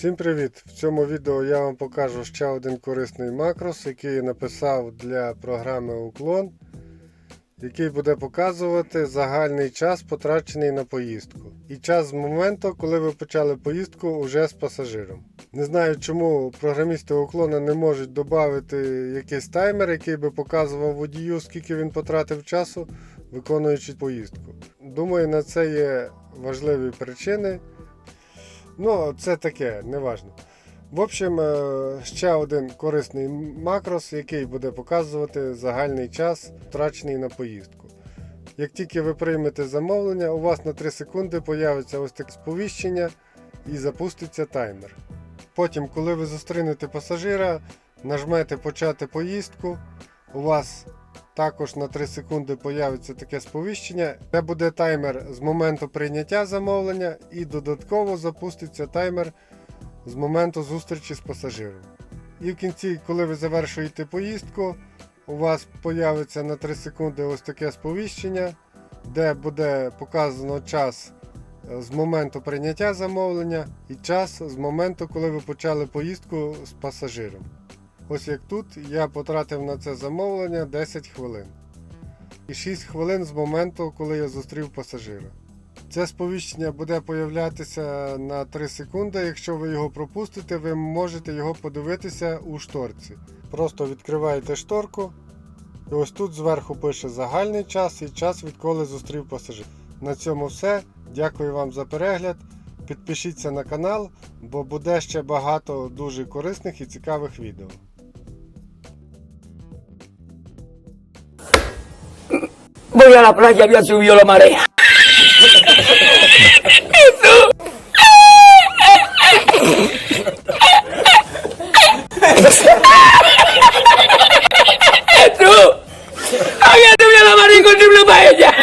Всім привіт! В цьому відео я вам покажу ще один корисний макрос, який я написав для програми Уклон, який буде показувати загальний час, потрачений на поїздку. І час з моменту, коли ви почали поїздку уже з пасажиром. Не знаю, чому програмісти уклона не можуть додати якийсь таймер, який би показував водію, скільки він потратив часу, виконуючи поїздку. Думаю, на це є важливі причини. Ну, це таке, неважно. В общем, е, ще один корисний макрос, який буде показувати загальний час, втрачений на поїздку. Як тільки ви приймете замовлення, у вас на 3 секунди появиться ось таке сповіщення і запуститься таймер. Потім, коли ви зустрінете пасажира, нажмете Почати поїздку, у вас також на 3 секунди появиться таке сповіщення. Це буде таймер з моменту прийняття замовлення і додатково запуститься таймер з моменту зустрічі з пасажиром. І в кінці, коли ви завершуєте поїздку, у вас появиться на 3 секунди ось таке сповіщення, де буде показано час е, з моменту прийняття замовлення і час з моменту, коли ви почали поїздку з пасажиром. Ось як тут я потратив на це замовлення 10 хвилин. І 6 хвилин з моменту, коли я зустрів пасажира. Це сповіщення буде появлятися на 3 секунди. Якщо ви його пропустите, ви можете його подивитися у шторці. Просто відкриваєте шторку. І ось тут зверху пише загальний час і час, відколи зустрів пасажир. На цьому все. Дякую вам за перегляд. Підпишіться на канал, бо буде ще багато дуже корисних і цікавих відео. Voy a la playa, había subido la marea. ¡Jesús! ¡Había subido la marea y encontré paella!